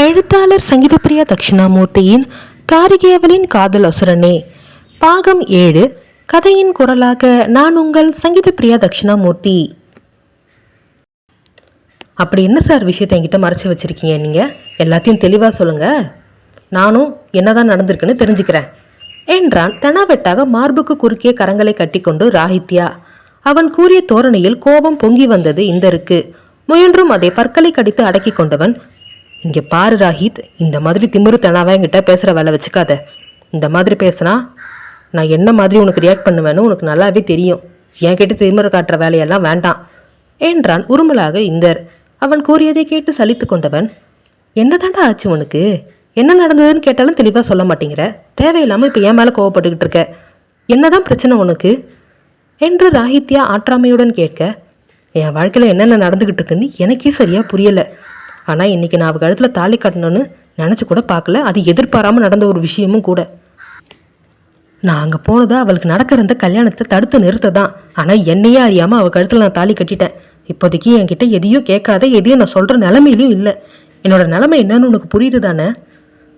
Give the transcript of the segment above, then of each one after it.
எழுத்தாளர் சங்கீதப்பிரியா தட்சிணாமூர்த்தியின் காரிகேவலின் காதல் அசுரனே. பாகம் ஏழு கதையின் குரலாக நான் உங்கள் சங்கீதப்பிரியா தட்சிணாமூர்த்தி. அப்படி என்ன சார் விஷயத்தை என்கிட்ட மறைச்சி வச்சிருக்கீங்க நீங்கள் எல்லாத்தையும் தெளிவாக சொல்லுங்க. நானும் என்னதான் நடந்திருக்குன்னு தெரிஞ்சுக்கிறேன். என்றான் தெனாவெட்டாக மார்புக்கு குறுக்கே கரங்களை கட்டிக்கொண்டு ராகித்யா. அவன் கூறிய தோரணையில் கோபம் பொங்கி வந்தது இந்தருக்கு. முயன்றும் அதை பற்களை கடித்து அடக்கி கொண்டவன் இங்கே பாரு ராஹித் இந்த மாதிரி திமிரு தெனாவா என்கிட்ட பேசுகிற வேலை வச்சுக்காத. இந்த மாதிரி பேசுனா நான் என்ன மாதிரி உனக்கு ரியாக்ட் பண்ணுவேன்னு உனக்கு நல்லாவே தெரியும். என்கிட்ட திமிரு காட்டுற வேலையெல்லாம் வேண்டாம் என்றான் உருமலாக இந்தர். அவன் கூறியதை கேட்டு சலித்து கொண்டவன் என்னதாண்டா ஆச்சு உனக்கு? என்ன நடந்ததுன்னு கேட்டாலும் தெளிவாக சொல்ல மாட்டேங்கிற? தேவையில்லாமல் இப்போ என் மேலே கோவப்பட்டுக்கிட்டு இருக்க. என்னதான் பிரச்சனை உனக்கு? என்று ராகித்யா ஆற்றாமையுடன் கேட்க என் வாழ்க்கையில் என்னென்ன நடந்துக்கிட்டு இருக்குன்னு எனக்கே சரியாக புரியலை. ஆனால் இன்னைக்கு நான் அவள் கழுத்தில் தாலி கட்டணும்னு நினச்சி கூட பார்க்கல. அது எதிர்பாராமல் நடந்த ஒரு விஷயமும் கூட. நான் அங்கே போனது அவளுக்கு நடக்கிற இந்த கல்யாணத்தை தடுத்து நிறுத்த தான் ஆனால் என்னையே அறியாமல் அவள் கழுத்தில் நான் தாலி கட்டிட்டேன். இப்போதைக்கு என்கிட்ட எதையும் கேட்காத எதையும் நான் சொல்கிற நிலமையிலையும் இல்லை. என்னோட நிலைமை என்னன்னு உனக்கு புரியுது தானே?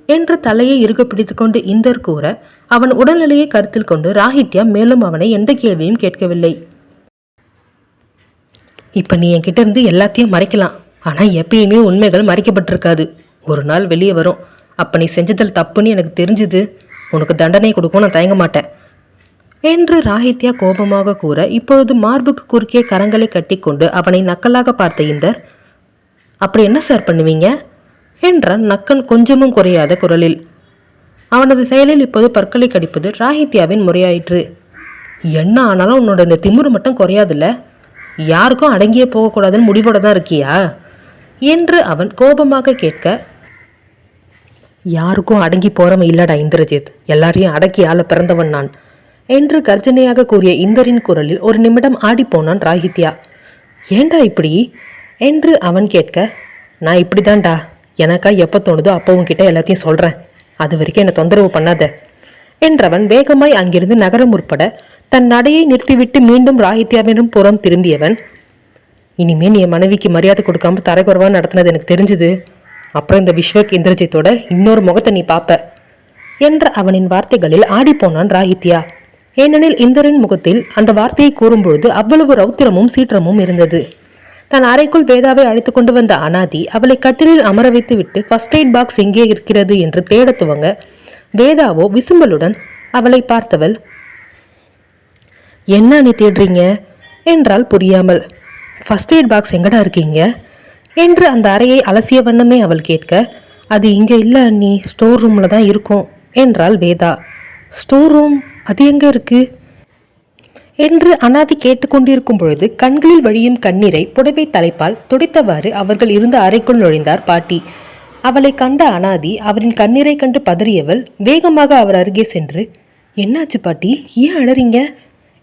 என்று தலையை இறுக பிடித்துக்கொண்டு இந்தர் கூற அவன் உடல்நிலையை கருத்தில் கொண்டு ராகித்யா மேலும் அவனை எந்த கேள்வியும் கேட்கவில்லை. இப்போ நீ என்கிட்ட இருந்து எல்லாத்தையும் மறைக்கலாம். ஆனால் எப்பயுமே உண்மைகள் மறைக்கப்பட்டிருக்காது. ஒரு நாள் வெளியே வரும். அப்போ நீ செஞ்சதில் தப்புன்னு எனக்கு தெரிஞ்சுது. உனக்கு தண்டனை கொடுக்கும் நான் தயங்க மாட்டேன். என்று ராகித்யா கோபமாக கூற இப்பொழுது மார்புக்கு குறுக்கே கரங்களை கட்டிக்கொண்டு அவனை நக்கலாக பார்த்த இந்தர் அப்படி என்ன சார் பண்ணுவீங்க? என்றான் நக்கன் கொஞ்சமும் குறையாத குரலில். அவனது செயலில் இப்போது பற்களை கடிப்பது ராகித்யாவின் முறையாயிற்று. என்ன ஆனாலும் உன்னோட இந்த திமுரு மட்டும் குறையாதுல்ல? யாருக்கும் அடங்கியே போகக்கூடாதுன்னு முடிவோட தான் இருக்கியா? என்று அவன் கோபமாக கேட்க யாருக்கும் அடங்கி போறவன் இல்லடா இந்திரஜித். எல்லாரையும் அடக்கி ஆள பிறந்தவன் நான். என்று கர்ஜனையாக கூறிய இந்தரின் குரலில் ஒரு நிமிடம் ஆடிப்போனான் ராகித்யா. ஏண்டா இப்படி? என்று அவன் கேட்க நான் இப்படிதான்டா. எனக்கா எப்போ தோணுதோ அப்பவும் கிட்ட எல்லாத்தையும் சொல்கிறேன் அது வரைக்கும் என்னை தொந்தரவு பண்ணாத. என்றவன் வேகமாய் அங்கிருந்து நகரம் உட்பட தன் நடையை நிறுத்திவிட்டு மீண்டும் ராகித்யாவிடம் புறம் திரும்பியவன் இனிமே நீ என் மனைவிக்கு மரியாதை கொடுக்காம தரைக்குறவா நடத்தினது எனக்கு தெரிஞ்சுது. அப்புறம் இந்த விஸ்வக் இந்திரஜித்தோட இன்னொரு முகத்தை நீ பார்ப்ப. என்ற அவனின் வார்த்தைகளில் ஆடிப்போனான் ராகித்யா. ஏனெனில் இந்தரின் முகத்தில் அந்த வார்த்தையை கூறும்பொழுது அவ்வளவு ரௌத்திரமும் சீற்றமும் இருந்தது. தன் அறைக்குள் வேதாவை அழைத்து கொண்டு வந்த அனாதி அவளை கட்டிலில் அமர வைத்துவிட்டு ஃபர்ஸ்ட் எய்ட் பாக்ஸ் எங்கே இருக்கிறது என்று தேட துவங்க வேதாவோ விசும்பலுடன் அவளை பார்த்தவள் என்ன நீ தேடுறீங்க? என்றால் புரியாமல். ஃபர்ஸ்ட் எய்ட் பாக்ஸ் எங்கடா இருக்கீங்க? என்று அந்த அறையை அலசிய வண்ணமே அவள் கேட்க அது இங்கே இல்லை நீ ஸ்டோர் ரூமில் தான் இருக்கும் என்றாள் வேதா. ஸ்டோர் ரூம் அது எங்கே இருக்கு? என்று அனாதி கேட்டுக்கொண்டிருக்கும் பொழுது கண்களில் வழியும் கண்ணீரை புடவை தலைப்பால் துடைத்தவாறு அவர்கள் இருந்த அறைக்குள் நுழைந்தார் பாட்டி. அவளை கண்ட அனாதி அவரின் கண்ணீரை கண்டு பதறியவள் வேகமாக அவர் அருகே சென்று என்னாச்சு பாட்டி? ஏன் அழறீங்க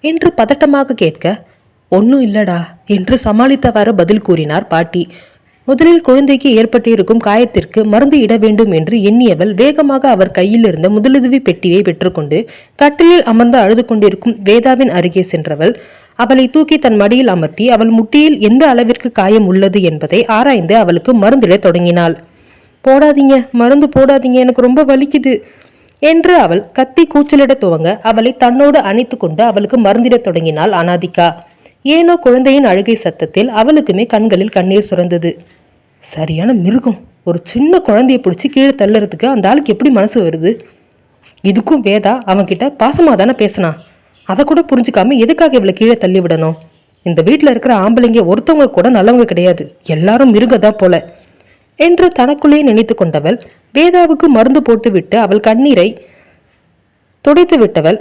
என்று பதட்டமாக கேட்க ஒன்றும் இல்லடா என்று சமாளித்தவாறு பதில் கூறினார் பாட்டி. முதலில் குழந்தைக்கு ஏற்பட்டிருக்கும் காயத்திற்கு மருந்து இட வேண்டும் என்று எண்ணியவள் வேகமாக அவர் கையில் இருந்த முதலுதவி பெட்டியை பெற்றுக்கொண்டு கட்டிலில் அமர்ந்து அழுது கொண்டிருக்கும் வேதாவின் அருகே சென்றவள் அவளை தூக்கி தன் மடியில் அமர்த்தி அவள் முட்டியில் எந்த அளவிற்கு காயம் உள்ளது என்பதை ஆராய்ந்து அவளுக்கு மருந்திடத் தொடங்கினாள். போடாதீங்க மருந்து போடாதீங்க எனக்கு ரொம்ப வலிக்குது என்று அவள் கத்தி கூச்சலிட துவங்க அவளை தன்னோடு அணைத்து கொண்டு அவளுக்கு மருந்திடத் தொடங்கினாள் அனாதிகா. ஏனோ குழந்தையின் அழுகை சத்தத்தில் அவளுக்குமே கண்களில் கண்ணீர் சுரந்தது. சரியான மிருகம். ஒரு சின்ன குழந்தைய பிடிச்சி கீழே தள்ளுறதுக்கு அந்த ஆளுக்கு எப்படி மனசு வருது? இதுக்கும் வேதா அவன்கிட்ட பாசமாக தானே பேசினான் அதை கூட புரிஞ்சுக்காம எதுக்காக இவளை கீழே தள்ளி விடணும்? இந்த வீட்டில் இருக்கிற ஆம்பளைங்க ஒருத்தவங்க கூட நல்லவங்க கிடையாது. எல்லாரும் மிருகதான் போல. என்று தனக்குள்ளே நினைத்து கொண்டவள் வேதாவுக்கு மருந்து போட்டுவிட்டு அவள் கண்ணீரை துடைத்து விட்டவள்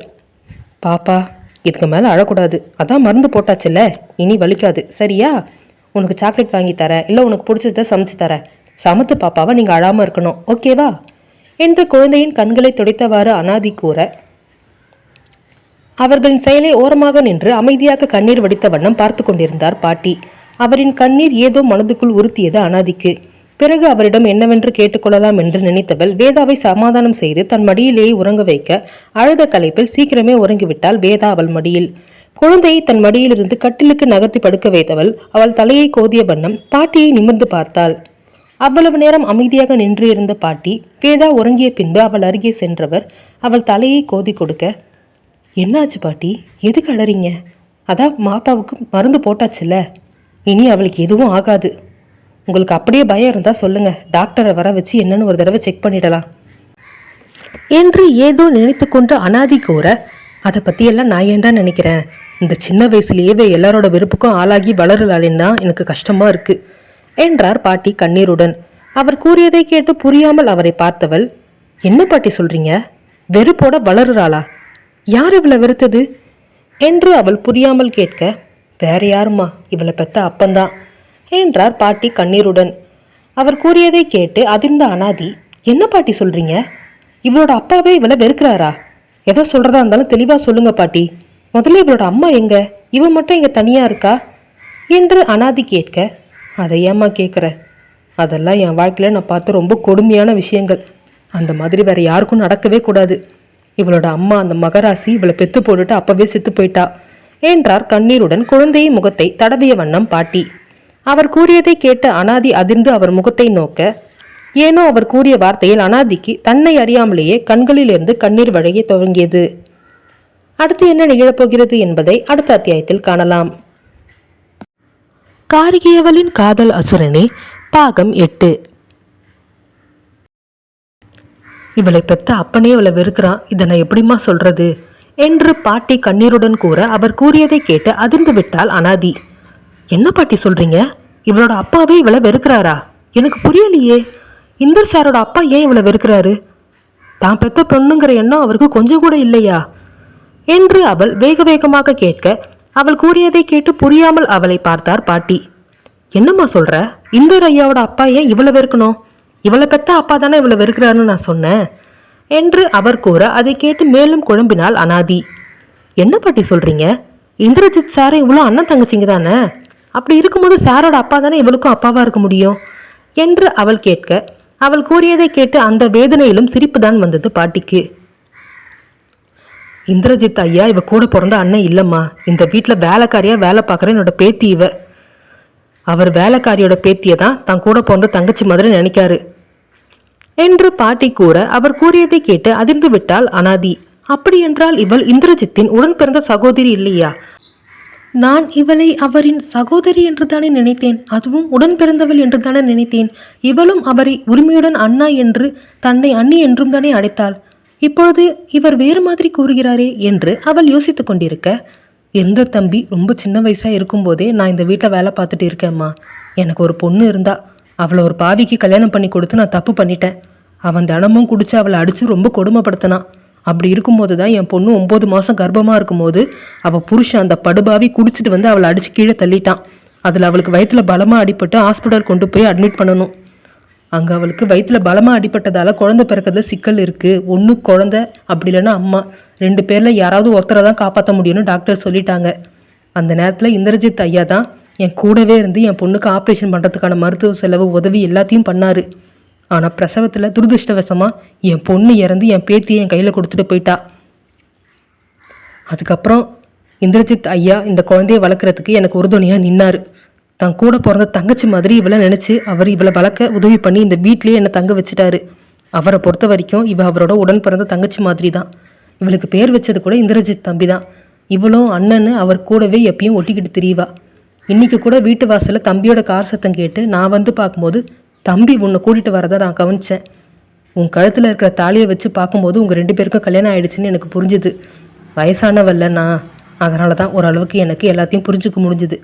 பாப்பா இதுக்கு மேலே அழக்கூடாது. அதான் மருந்து போட்டாச்சுல்ல? இனி வலிக்காது. சரியா? உனக்கு சாக்லேட் வாங்கி தரேன். இல்லை உனக்கு பிடிச்சத சமைச்சு தரேன். சமத்து பாப்பாவை நீங்கள் அழாமல் இருக்கணும். ஓகேவா என்று குழந்தையின் கண்களை துடைத்தவாறு அனாதி கூற அவர்களின் செயலை ஓரமாக நின்று அமைதியாக கண்ணீர் வடித்த வண்ணம் பார்த்து கொண்டிருந்தார் பாட்டி. அவரின் கண்ணீர் ஏதோ மனதுக்குள் உறுத்தியது அனாதிக்கு. பிறகு அவரிடம் என்னவென்று கேட்டுக்கொள்ளலாம் என்று நினைத்தவள் வேதாவை சமாதானம் செய்து தன் மடியிலேயே உறங்க வைக்க அழுத களைப்பில் சீக்கிரமே உறங்கிவிட்டாள் வேதா அவள் மடியில். குழந்தையை தன் மடியிலிருந்து கட்டிலுக்கு நகர்த்தி படுக்க வைத்தவள் அவள் தலையை கோதிய வண்ணம் பாட்டியை நிமிர்ந்து பார்த்தாள். அவ்வளவு நேரம் அமைதியாக நின்று இருந்த பாட்டி வேதா உறங்கிய பின்பு அவள் அருகே சென்றவர் அவள் தலையை கோதி கொடுக்க என்னாச்சு பாட்டி? எதுக்கு அழறீங்க அதான் மாப்பாவுக்கு மருந்து போட்டாச்சுல்ல. இனி அவளுக்கு எதுவும் ஆகாது. உங்களுக்கு அப்படியே பயம் இருந்தால் சொல்லுங்கள் டாக்டரை வர வச்சு என்னன்னு ஒரு தடவை செக் பண்ணிடலாம். என்று ஏதோ நினைத்து கொண்டு அனாதி கூற அதை பற்றியெல்லாம் நான் ஏன்டா நினைக்கிறேன்? இந்த சின்ன வயசுலேயே எல்லாரோட வெறுப்புக்கும் ஆளாகி வளரலாளின்னு எனக்கு கஷ்டமா இருக்கு என்றார் பாட்டி கண்ணீருடன். அவர் கூறியதை கேட்டு புரியாமல் அவரை பார்த்தவள் என்ன பாட்டி சொல்றீங்க? வெறுப்போட வளருறாளா? யார் இவளை வெறுத்தது? என்று அவள் புரியாமல் கேட்க வேற யாருமா இவளை பெத்த அப்பந்தான். என்றார் பாட்டி கண்ணீருடன். அவர் கூறியதை கேட்டு அதிர்ந்த அனாதி என்ன பாட்டி சொல்றீங்க? இவளோட அப்பாவே இவளை வெறுக்கிறாரா? எதை சொல்றதா இருந்தாலும் தெளிவா சொல்லுங்க பாட்டி. முதல்ல இவளோட அம்மா எங்க? இவ மட்டும் இங்க தனியா இருக்கா? என்று அனாதி கேட்க அதை ஏம்மா கேட்குற அதெல்லாம் என் வாழ்க்கையில் நான் பார்த்த ரொம்ப கொடுமையான விஷயங்கள். அந்த மாதிரி வேற யாருக்கும் நடக்கவே கூடாது. இவளோட அம்மா அந்த மகராசி இவளை பெத்து போட்டுட்டு அப்பவே செத்து போயிட்டா. என்றார் கண்ணீருடன் குழந்தையின் முகத்தை தடவிய வண்ணம் பாட்டி. அவர் கூறியதை கேட்ட அனாதி அதிர்ந்து அவர் முகத்தை நோக்க ஏனோ அவர் கூறிய வார்த்தையில் அனாதிக்கு தன்னை அறியாமலேயே கண்களிலிருந்து கண்ணீர் வழிய துவங்கியது. அடுத்து என்ன நிகழப்போகிறது என்பதை அடுத்த அத்தியாயத்தில் காணலாம். காரிகையவளின் காதல் அசுரனே பாகம் எட்டு. இவளை பெத்த அப்பனே இவளை வெறுக்கிறான் இதை நான் எப்படிம்மா சொல்றது? என்று பாட்டி கண்ணீருடன் கூற அவர் கூறியதை கேட்டு அதிர்ந்து விட்டாள் அனாதி. என்ன பாட்டி சொல்றீங்க? இவளோட அப்பாவே இவளை வெறுக்கிறாரா? எனக்கு புரியலையே. இந்தர் சாரோட அப்பா ஏன் இவளை வெறுக்கிறாரு? தான் பெத்த பொண்ணுங்கிற எண்ணம் அவருக்கு கொஞ்சம் கூட இல்லையா? என்று அவள் வேக வேகமாக கேட்க அவள் கூறியதை கேட்டு புரியாமல் அவளை பார்த்தார் பாட்டி. என்னம்மா சொல்ற? இந்தர் ஐயாவோட அப்பா ஏன் இவ்வளவு வெறுக்கணும்? இவளை பெத்த அப்பா தானே இவளை வெறுக்கிறாருன்னு நான் சொன்னேன் என்று அவர் கூற அதை கேட்டு மேலும் குழம்பினாள் அனாதி. என்ன பாட்டி சொல்றீங்க? இந்திரஜித் சார் இவ்வளோ அண்ணன் தங்கச்சிங்க தானே? அப்படி இருக்கும்போது சாரோட அப்பா தானே இவளுக்கும் அப்பாவா இருக்க முடியும்? என்று அவள் கேட்க அவள் கூறியதை கேட்டு அந்த வேதனையிலும் சிரிப்புதான் வந்தது பாட்டிக்கு. இந்திரஜித் ஐயா இவ கூட பிறந்த அண்ணன் இல்லம்மா. இந்த வீட்டில் வேலைக்காரியா வேலை பார்க்குற என்னோட பேத்தி இவ. அவர் வேலைக்காரியோட பேத்தியை தான் தன் கூட பிறந்த தங்கச்சி மாதிரி நினைக்காரு. என்று பாட்டி கூற அவர் கூறியதை கேட்டு அதிர்ந்து விட்டாள் அனாதி. அப்படியென்றால் இவள் இந்திரஜித்தின் உடன் பிறந்த சகோதரி இல்லையா? நான் இவளை அவரின் சகோதரி என்று தானே நினைத்தேன். அதுவும் உடன் பிறந்தவள் என்றுதானே நினைத்தேன். இவளும் அவரை உரிமையுடன் அண்ணா என்று தன்னை அண்ணி என்றும் தானே அழைத்தாள். இப்பொழுது இவர் வேறு மாதிரி கூறுகிறாரே என்று அவள் யோசித்துக் கொண்டிருக்க எந்த தம்பி? ரொம்ப சின்ன வயசாக இருக்கும்போதே நான் இந்த வீட்டில் வேலை பார்த்துட்டு இருக்கேம்மா எனக்கு ஒரு பொண்ணு இருந்தா அவளை ஒரு பாவிக்கு கல்யாணம் பண்ணி கொடுத்து நான் தப்பு பண்ணிட்டேன். அவன் தினமும் குடிச்சு அவளை அடிச்சு ரொம்ப கொடுமைப்படுத்தினான். அப்படி இருக்கும்போது தான் என் பொண்ணு ஒம்பது மாதம் கர்ப்பமாக இருக்கும்போது அவள் புருஷன் அந்த படுபாவி குடிச்சிட்டு வந்து அவளை அடித்து கீழே தள்ளிட்டான். அதில் அவளுக்கு வயிற்றில் பலமாக அடிபட்டு ஹாஸ்பிட்டல் கொண்டு போய் அட்மிட் பண்ணணும். அங்கே அவளுக்கு வயிற்றில் பலமாக அடிப்பட்டதால் குழந்தை பிறக்கிறதுல சிக்கல் இருக்குது ஒன்று குழந்த அப்படி இல்லைன்னா அம்மா. ரெண்டு பேரில் யாராவது ஒருத்தரை தான் காப்பாற்ற முடியும்னு டாக்டர் சொல்லிட்டாங்க. அந்த நேரத்தில் இந்திரஜித் ஐயா தான் என் கூடவே இருந்து என் பொண்ணுக்கு ஆப்ரேஷன் பண்ணுறதுக்கான மருத்துவ செலவு உதவி எல்லாத்தையும் பண்ணார். ஆனால் பிரசவத்தில் துரதிருஷ்டவசமாக என் பொண்ணு இறந்து என் பேத்தியை என் கையில் கொடுத்துட்டு போயிட்டா. அதுக்கப்புறம் இந்திரஜித் ஐயா இந்த குழந்தைய வளர்க்குறதுக்கு எனக்கு உறுதுணையாக நின்னார். தன் கூட பிறந்த தங்கச்சி மாதிரி இவளை நினச்சி அவர் இவளை வளர்க்க உதவி பண்ணி இந்த வீட்லேயே என்னை தங்க வச்சுட்டாரு. அவரை பொறுத்த வரைக்கும் இவ அவரோட உடன் பிறந்த தங்கச்சி மாதிரி தான் இவளுக்கு பேர் வச்சது கூட இந்திரஜித் தம்பி தான் இவளும் அண்ணன்னு அவர் கூடவே எப்பயும் ஒட்டிக்கிட்டு திரிவா இன்றைக்கி கூட வீட்டு வாசலில் தம்பியோட கார் சத்தம் கேட்டு நான் வந்து பார்க்கும்போது தம்பி உன்னை கூட்டிகிட்டு வரதை நான் கவனித்தேன் உன் கழுத்தில் இருக்கிற தாலியை வச்சு பார்க்கும்போது உங்கள் ரெண்டு பேருக்கும் கல்யாணம் ஆயிடுச்சுன்னு எனக்கு புரிஞ்சுது. வயசானவல்ல நான் அதனால தான் ஓரளவுக்கு எனக்கு எல்லாத்தையும் புரிஞ்சுக்க முடிஞ்சுது.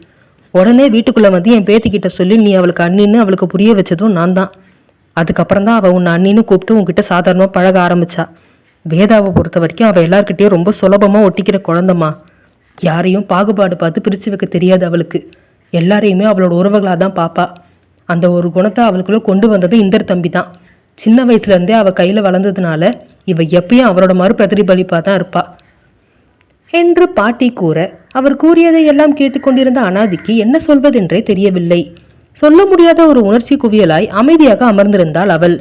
உடனே வீட்டுக்குள்ளே வந்து என் பேத்திக்கிட்ட சொல்லி நீ அவளுக்கு அண்ணின்னு அவளுக்கு புரிய வச்சதும் நான் தான். அதுக்கப்புறம் தான் அவள் உன்னை அண்ணின்னு கூப்பிட்டு உங்ககிட்ட சாதாரணமாக பழக ஆரம்பிச்சா. வேதாவை பொறுத்த வரைக்கும் அவள் எல்லார்கிட்டயும் ரொம்ப சுலபமாக ஒட்டிக்கிற குழந்தம்மா. யாரையும் பாகுபாடு பார்த்து பிரித்து வைக்க தெரியாது அவளுக்கு. எல்லாரையுமே அவளோட உறவுகளாக தான் பாப்பா. அந்த ஒரு குணத்தை அவளுக்குள்ளே கொண்டு வந்தது இந்தர் தம்பி தான். சின்ன வயசுலேருந்தே அவள் கையில் வளர்ந்ததுனால இவ எப்பயும் அவரோட மறு பிரதிபலிப்பாக தான் இருப்பா. என்று பாட்டி கூற அவர் கூறியதை எல்லாம் கேட்டுக்கொண்டிருந்த அனாதிக்கு என்ன சொல்வதென்றே தெரியவில்லை. சொல்ல முடியாத ஒரு உணர்ச்சி குவியலாய் அமைதியாக அமர்ந்திருந்தாள் அவள்.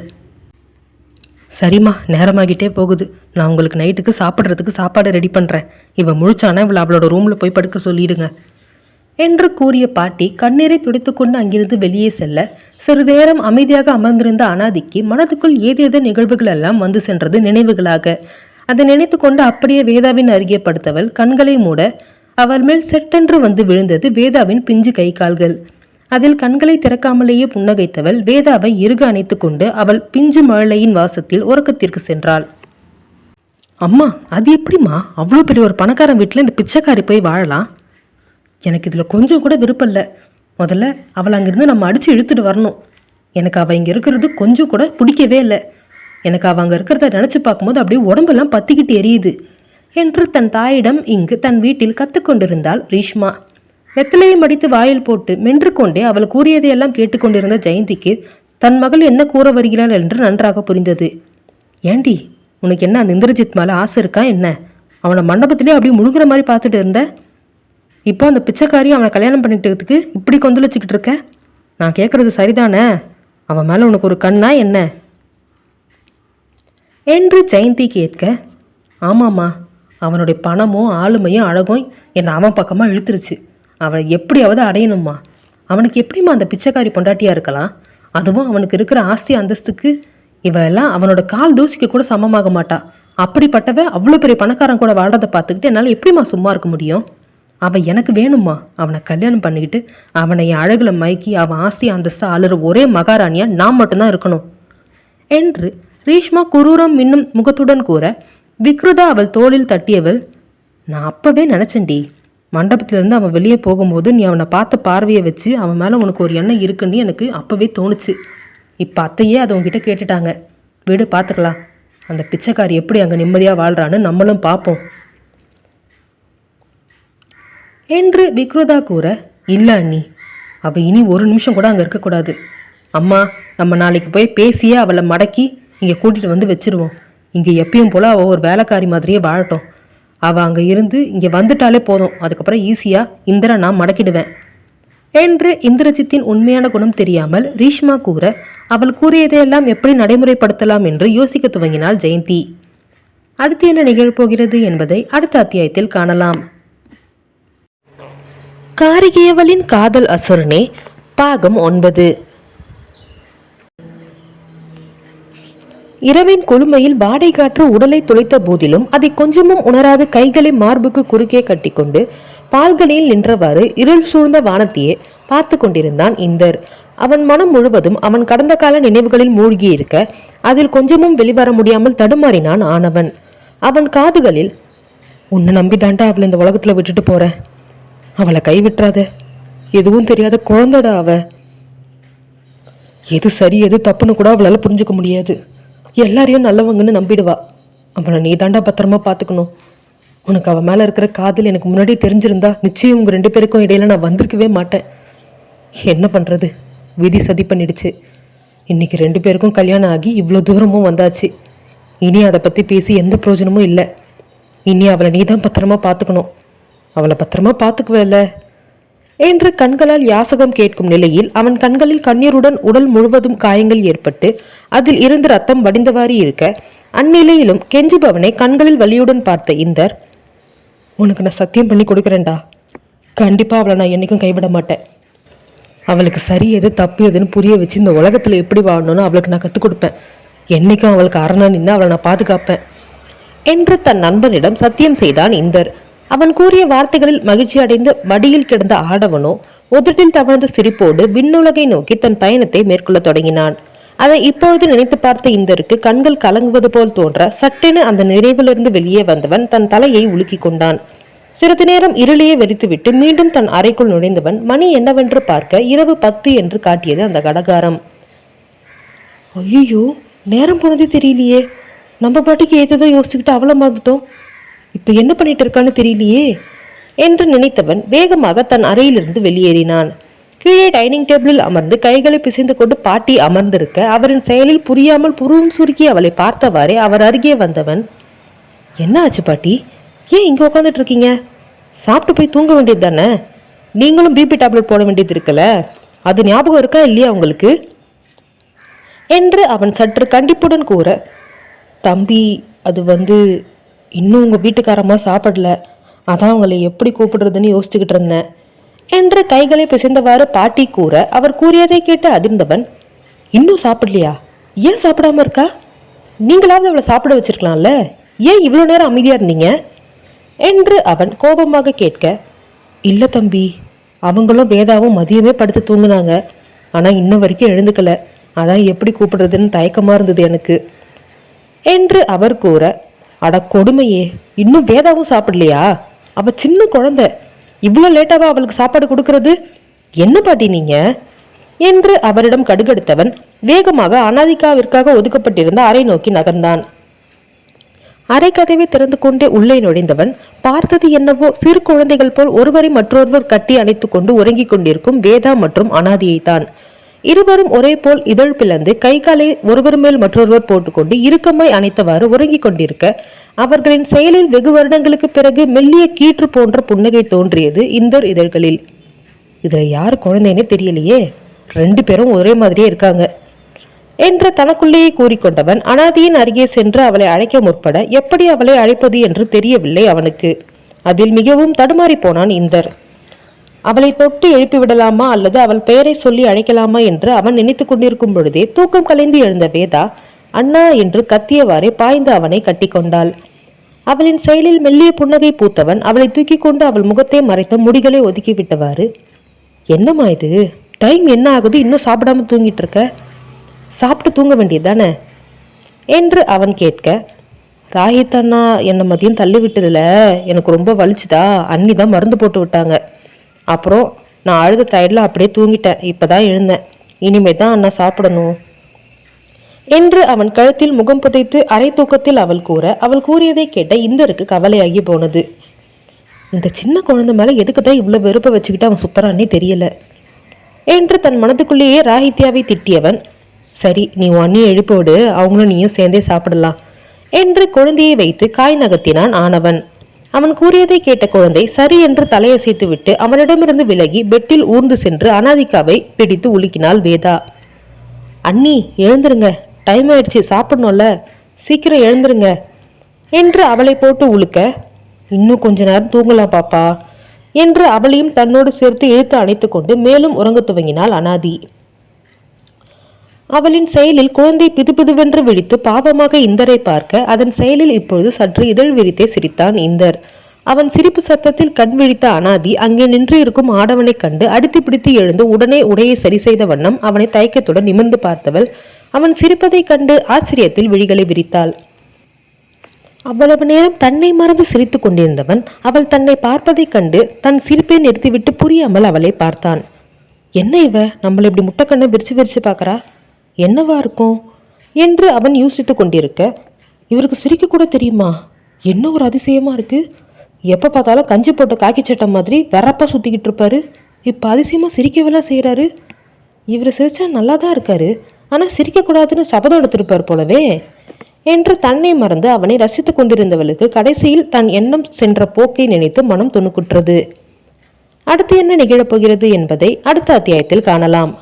சரிம்மா நேரமாகிட்டே போகுது. நான் உங்களுக்கு நைட்டுக்கு சாப்பிட்றதுக்கு சாப்பாடு ரெடி பண்ணுறேன் இவள் முழிச்சானா இவளை அவளோட ரூமில் போய் படுக்க சொல்லிடுங்க. என்று கூறிய பாட்டி கண்ணீரை துடைத்துக்கொண்டு அங்கிருந்து வெளியே செல்ல சிறிது நேரம் அமைதியாக அமர்ந்திருந்த அனாதிக்கு மனதுக்குள் ஏதேதோ நிகழ்வுகள் எல்லாம் வந்து சென்றது நினைவுகளாக. அதை நினைத்து கொண்டு அப்படியே வேதாவின் அருகே படுத்தவள் கண்களை மூட அவள் மேல் செட்டென்று வந்து விழுந்தது வேதாவின் பிஞ்சு கை கால்கள். அதில் கண்களை திறக்காமலேயே புன்னகைத்தவள் வேதாவை இறுக அணைத்து கொண்டு அவள் பிஞ்சு மழலையின் வாசத்தில் உறக்கத்திற்கு சென்றாள். அம்மா அது எப்படிம்மா? அவ்வளோ பெரிய ஒரு பணக்காரன் வீட்டில் இந்த பிச்சைக்காரி போய் வாழலாம்? எனக்கு இதில் கொஞ்சம் கூட விருப்பம் இல்லை. முதல்ல அவளை அங்கேருந்து நம்ம அடித்து இழுத்துட்டு வரணும். எனக்கு அவள் இங்கே இருக்கிறது கொஞ்சம் கூட பிடிக்கவே இல்லை. எனக்கு அவள் அங்கே இருக்கிறத நினச்சி பார்க்கும்போது அப்படியே உடம்பெல்லாம் பத்திக்கிட்டு எரியுது. என்று தன் தாயிடம் இங்கு தன் வீட்டில் கற்றுக்கொண்டிருந்தாள் ரீஷ்மா. வெத்தலையை மடித்து வாயில் போட்டு மென்று கொண்டே அவள் கூறியதையெல்லாம் கேட்டுக்கொண்டிருந்த ஜெயந்திக்கு தன் மகள் என்ன கூற வருகிறாள் என்று நன்றாக புரிந்தது. ஏண்டி உனக்கு என்ன அந்த இந்திரஜித் மேலே ஆசை இருக்கா என்ன? அவனை மண்டபத்திலே அப்படியே முழுகிற மாதிரி பார்த்துட்டு இருந்தேன் இப்போ அந்த பிச்சைக்காரி அவனை கல்யாணம் பண்ணிட்டதுக்கு இப்படி கொந்தளிச்சுக்கிட்டு இருக்க? நான் கேட்குறது சரிதானே? அவன் மேலே உனக்கு ஒரு கண்ணா என்ன? என்று ஜெயந்தி கேட்க ஆமாம்மா அவனுடைய பணமும் ஆளுமையும் அழகும் என்னை அவன் பக்கமாக இழுத்துருச்சு. அவனை எப்படியாவது அடையணும்மா. அவனுக்கு எப்படிம்மா அந்த பிச்சைக்காரி பொண்டாட்டியாக இருக்கலாம்? அதுவும் அவனுக்கு இருக்கிற ஆஸ்தி அந்தஸ்துக்கு. இவ எல்லாம் அவனோட கால் தூசிக்கு கூட சமமாக மாட்டா அப்படிப்பட்டவ அவ்வளோ பெரிய பணக்காரன் கூட வாழ்றதை பார்த்துக்கிட்டு என்னால் எப்படிம்மா சும்மா இருக்க முடியும்? அவன் எனக்கு வேணுமா அவனை கல்யாணம் பண்ணிக்கிட்டு அவனை என் மயக்கி அவன் ஆஸ்தி அந்தஸ்து அலற ஒரே மகாராணியாக நான் மட்டும்தான் இருக்கணும். என்று ரீஷ்மா குரூரம் இன்னும் முகத்துடன் கூற விக்ருதா அவள் தோளில் தட்டியவள் நான் அப்பவே நினச்சேன்டி. மண்டபத்திலேருந்து அவன் வெளியே போகும்போது நீ அவனை பார்த்த பார்வையை வச்சு அவன் மேலே உனக்கு ஒரு எண்ணம் இருக்குன்னு எனக்கு அப்போவே தோணுச்சு. இப்போ அத்தையே அதை உங்ககிட்ட கேட்டுட்டாங்க. வீடு பார்த்துக்கலாம். அந்த பிச்சைக்காரி எப்படி அங்கே நிம்மதியாக வாழ்கிறான்னு நம்மளும் பார்ப்போம். என்று விக்ரோதா கூற இல்லை அண்ணி அவள் இனி ஒரு நிமிஷம் கூட அங்கே இருக்கக்கூடாது அம்மா நம்ம நாளைக்கு போய் பேசியே அவளை மடக்கி இங்கே கூட்டிகிட்டு வந்து வச்சிருவோம். இங்கே எப்பயும் போல் அவள் ஒரு வேலைக்காரி மாதிரியே வாழட்டும். அவள் அங்கே இருந்து இங்கே வந்துட்டாலே போதும். அதுக்கப்புறம் ஈஸியாக இந்திரா நான் மடக்கிடுவேன். என்று இந்திரஜித்தின் உண்மையான குணம் தெரியாமல் ரீஷ்மா கூற அவள் கூறியதையெல்லாம் எப்படி நடைமுறைப்படுத்தலாம் என்று யோசிக்க துவங்கினாள் ஜெயந்தி. அடுத்து என்ன நிகழப்போகிறது என்பதை அடுத்த அத்தியாயத்தில் காணலாம். காரிகேயவளின் காதல் அசுரனே பாகம் ஒன்பது. இரவின் கொழுமையில் வாடை காற்று உடலை துளைத்த போதிலும் அதை கொஞ்சமும் உணராது கைகளை மார்புக்கு குறுக்கே கட்டிக்கொண்டு பால்கனியில் நின்றவாறு இருள் சூழ்ந்த வானத்தையே பார்த்து கொண்டிருந்தான் இந்தர். அவன் மனம் முழுவதும் அவன் கடந்த கால நினைவுகளில் மூழ்கி இருக்க அதில் கொஞ்சமும் வெளிவர முடியாமல் தடுமாறினான் ஆனவன். அவன் காதுகளில் உன்னை நம்பிதாண்டா அவளை இந்த உலகத்துல விட்டுட்டு போறேன் அவளை கைவிட்டுறாத எதுவும் தெரியாத குழந்தைடா அவ. எது சரி எது தப்புன்னு கூட அவளால் புரிஞ்சுக்க முடியாது. எல்லாரையும் நல்லவங்கன்னு நம்பிடுவா. அவளை நீ தாண்டா பத்திரமா பார்த்துக்கணும் உனக்கு அவன் மேலே இருக்கிற காதல் எனக்கு முன்னாடி தெரிஞ்சிருந்தா நிச்சயம் உங்கள் ரெண்டு பேருக்கும் இடையில நான் வந்திருக்கவே மாட்டேன். என்ன பண்ணுறது விதி சதி பண்ணிடுச்சு. இன்னைக்கு ரெண்டு பேருக்கும் கல்யாணம் ஆகி இவ்வளோ தூரமும் வந்தாச்சு. இனி அதை பற்றி பேசி எந்த பிரயோஜனமும் இல்லை. இனி அவளை நீ தான் பத்திரமா பார்த்துக்கணும் அவளை பத்திரமா பார்த்துக்குவேல என்று கண்களால் யாசகம் கேட்கும் நிலையில் அவன் கண்களில் கண்ணீருடன் உடல் முழுவதும் காயங்கள் ஏற்பட்டு அதில் இருந்து ரத்தம் வடிந்தவாறு இருக்க அந்நிலையிலும் கெஞ்சுபவனை கண்களில் வலியுடன் பார்த்த இந்தர் உனக்கு நான் சத்தியம் பண்ணி கொடுக்குறேன்டா. கண்டிப்பாக அவளை நான் என்றைக்கும் கைவிட மாட்டேன். அவளுக்கு சரி எது தப்பு எதுன்னு புரிய வச்சு இந்த உலகத்தில் எப்படி வாழணும்னு அவளுக்கு நான் கற்றுக் கொடுப்பேன். என்னைக்கும் அவளுக்கு அரணா நின்று அவளை நான் பாதுகாப்பேன். என்று தன் நண்பனிடம் சத்தியம் செய்தான் இந்தர். அவன் கூறிய வார்த்தைகளில் மகிழ்ச்சி அடைந்து மடியில் கிடந்த ஆடவனோ உதட்டில் தவழ்ந்த சிரிப்போடு விண்ணுலகை நோக்கி தன் பயணத்தை மேற்கொள்ள தொடங்கினான். அதை இப்பொழுது நினைத்து பார்த்த இந்தருக்கு கண்கள் கலங்குவது போல் தோன்ற சட்டென அந்த நினைவிலிருந்து வெளியே வந்தவன் தன் தலையை உலுக்கிக் கொண்டான். சிறிது நேரம் இருளையே வெறித்துவிட்டு மீண்டும் தன் அறைக்குள் நுழைந்தவன் மணி என்னவென்று பார்க்க இரவு பத்து என்று காட்டியது அந்த கடகாரம். ஐயோ நேரம் போனதே தெரியலையே. நம்ம பாட்டுக்கு ஏதோ யோசிச்சுக்கிட்டு அவளை மறந்துட்டோம் இப்போ என்ன பண்ணிட்டு இருக்கான்னு தெரியலையே என்று நினைத்தவன் வேகமாக தன் அறையிலிருந்து வெளியேறினான். கீழே டைனிங் டேபிளில் அமர்ந்து கைகளை பிசைந்து கொண்டு பாட்டி அமர்ந்திருக்க அவரின் செயலில் புரியாமல் புருவம் சுருக்கி அவளை பார்த்தவாறே அவர் அருகே வந்தவன் என்ன ஆச்சு பாட்டி? ஏன் இங்கே உட்காந்துட்டு இருக்கீங்க? சாப்பிட்டு போய் தூங்க வேண்டியது தானே? நீங்களும் பிபி டேப்லெட் போட வேண்டியது இருக்குல்ல? அது ஞாபகம் இருக்கா இல்லையா உங்களுக்கு? என்று அவன் சற்று கண்டிப்புடன் கூற தம்பி அது வந்து இன்னும் உங்கள் வீட்டுக்காரம்மா சாப்பிடல. அதான் அவங்களை எப்படி கூப்பிடுறதுன்னு யோசிச்சுக்கிட்டு இருந்தேன். என்று கைகளை பிசைந்தவாறு பாட்டி கூற அவர் கூறியதை கேட்டு அதிர்ந்தவன் இன்னும் சாப்பிடலையா? ஏன் சாப்பிடாம இருக்கா? நீங்களாவது அவளை சாப்பிட வச்சிருக்கலாம்ல? ஏன் இவ்வளோ நேரம் அமைதியாக இருந்தீங்க? என்று அவன் கோபமாக கேட்க இல்லை தம்பி அவங்களும் வேதாவும் மதியமே படுத்து தூங்குனாங்க. ஆனால் இன்ன வரைக்கும் எழுந்துக்கல. அதான் எப்படி கூப்பிடுறதுன்னு தயக்கமாக இருந்தது எனக்கு. என்று அவர் கூற அட கொடுமையே இன்னும் வேதாவும் சாப்பிடலையா? அவ சின்ன குழந்தை இவ்வளோ லேட்டாவா அவளுக்கு சாப்பாடு கொடுக்கறது? என்ன பாட்டி நீங்க? என்று அவரிடம் கடுகடுத்தவன் வேகமாக அனாதிகாவிற்காக ஒதுக்கப்பட்டிருந்த அறை நோக்கி நகர்ந்தான். அரை கதவை திறந்து கொண்டே உள்ளே நுழைந்தவன் பார்த்தது என்னவோ சிறு குழந்தைகள் போல் ஒருவரை மற்றொருவர் கட்டி அணைத்துக்கொண்டு கொண்டு உறங்கிக் கொண்டிருக்கும் வேதா மற்றும் அனாதியைத்தான். இருவரும் ஒரே போல் இதழ் பிளந்து கை காலை ஒருவர் மேல் மற்றொருவர் போட்டுக்கொண்டு இறுக்கமாய் அணைத்தவாறு உறங்கிக் கொண்டிருக்க அவர்களின் செயலில் வெகு வருடங்களுக்கு பிறகு மெல்லிய கீற்று போன்ற புன்னகை தோன்றியது இந்த இதழ்களில். இதுல யார் குழந்தைன்னே தெரியலையே? ரெண்டு பேரும் ஒரே மாதிரியே இருக்காங்க. என்று தனக்குள்ளேயே கூறிக்கொண்டவன் அனாதியின் அருகே சென்று அவளை அழைக்க முற்பட எப்படி அவளை அழைப்பது என்று தெரியவில்லை அவனுக்கு. அதில் மிகவும் தடுமாறி போனான் இந்தர். அவளை தொட்டு எழுப்பி விடலாமா அல்லது அவள் பெயரை சொல்லி அழைக்கலாமா என்று அவன் நினைத்து கொண்டிருக்கும் பொழுதே தூக்கம் கலைந்து எழுந்த வேதா அண்ணா என்று கத்தியவாறே பாய்ந்து அவனை கட்டிக்கொண்டாள் அவளின் செயலில் மெல்லிய புன்னகை பூத்தவன் அவளை தூக்கி கொண்டு அவள் முகத்தை மறைத்த முடிகளை ஒதுக்கி விட்டவாறு என்னம்மா இது? டைம் என்ன ஆகுது? இன்னும் சாப்பிடாம தூங்கிட்டு இருக்க? சாப்பிட்டு தூங்க வேண்டியதுதானே? என்று அவன் கேட்க ராஹித் அண்ணா என்னை மதியம் தள்ளி விட்டதில்ல எனக்கு ரொம்ப வலிச்சுதா? அண்ணி தான் மருந்து போட்டு விட்டாங்க. அப்புறம் நான் அழுத டயர்டில் அப்படியே தூங்கிட்டேன். இப்போ தான் எழுந்தேன். இனிமே தான் அண்ணா சாப்பிடணும். என்று அவன் கழுத்தில் முகம் புதைத்து அரை தூக்கத்தில் அவள் கூற அவள் கூறியதை கேட்ட இந்தருக்கு கவலையாகி போனது. இந்த சின்ன குழந்தை மேலே எதுக்கு தான் இவ்வளோ வெறுப்பை வச்சுக்கிட்டு அவன் சுத்தறான்னே தெரியல. என்று தன் மனதுக்குள்ளேயே ராகித்யாவை திட்டியவன் சரி நீ உன்னையும் எழுப்போடு அவங்களும் நீயும் சேர்ந்தே சாப்பிடலாம். என்று குழந்தையை வைத்து காய் நகர்த்தினான் ஆனவன். அவன் கூறியதை கேட்ட குழந்தை சரி என்று தலையசைத்து விட்டு அவனிடமிருந்து விலகி பெட்டில் ஊர்ந்து சென்று அனாதிகாவை பிடித்து உலுக்கினாள் வேதா. அண்ணி எழுந்துருங்க. டைம் ஆயிடுச்சு. சாப்பிடணும்ல. சீக்கிரம் எழுந்துருங்க என்று அவளை போட்டு உழுக்க இன்னும் கொஞ்ச நேரம் தூங்கலாம் பாப்பா என்று அவளையும் தன்னோடு சேர்த்து இழுத்து அணைத்து கொண்டு மேலும் உறங்கத் துவங்கினாள் அனாதி. அவளின் செயலில் குழந்தை பிதுபிதுவென்று விழித்து பாவமாக இந்தரை பார்க்க அதன் செயலில் இப்பொழுது சற்று இதழ் விரித்தே சிரித்தான் இந்தர். அவன் சிரிப்பு சத்தத்தில் கண் விழித்த அனாதி அங்கே நின்று இருக்கும் ஆடவனைக் கண்டு அடித்து பிடித்து எழுந்து உடனே உடையை சரி செய்த வண்ணம் அவனை தயக்கத்துடன் நிமிர்ந்து பார்த்தவள் அவன் சிரிப்பதைக் கண்டு ஆச்சரியத்தில் விழிகளை விரித்தாள். அவ்வளவு நேரம் தன்னை மறந்து சிரித்துக் கொண்டிருந்தவன் அவள் தன்னை பார்ப்பதைக் கண்டு தன் சிரிப்பை நிறுத்திவிட்டு புரியாமல் அவளை பார்த்தான். என்ன இவ? நம்மளை இப்படி முட்டைக்கண்ணை விரிச்சு விரிச்சு பார்க்கறா? என்னவா இருக்கும்? என்று அவன் யோசித்துக் கொண்டிருக்க இவருக்கு சிரிக்க கூட தெரியுமா? என்ன ஒரு அதிசயமா இருக்கு? எப்போ பார்த்தாலும் கஞ்சி போட்ட காக்கி சட்டை மாதிரி வெறப்பா சுற்றிக்கிட்டு இருப்பாரு. இப்போ அதிசயமாக சிரிக்கவெல்லாம் செய்கிறாரு இவர் சிரிச்சா நல்லா தான் இருக்காரு. ஆனால் சிரிக்கக்கூடாதுன்னு சபதம் எடுத்திருப்பார் போலவே. என்று தன்னை மறந்து அவனை ரசித்துக் கொண்டிருந்தவளுக்கு கடைசியில் தன் எண்ணம் சென்ற போக்கை நினைத்து மனம் துணுக்குற்றது. அடுத்து என்ன நிகழப்போகிறது என்பதை அடுத்த அத்தியாயத்தில் காணலாம்.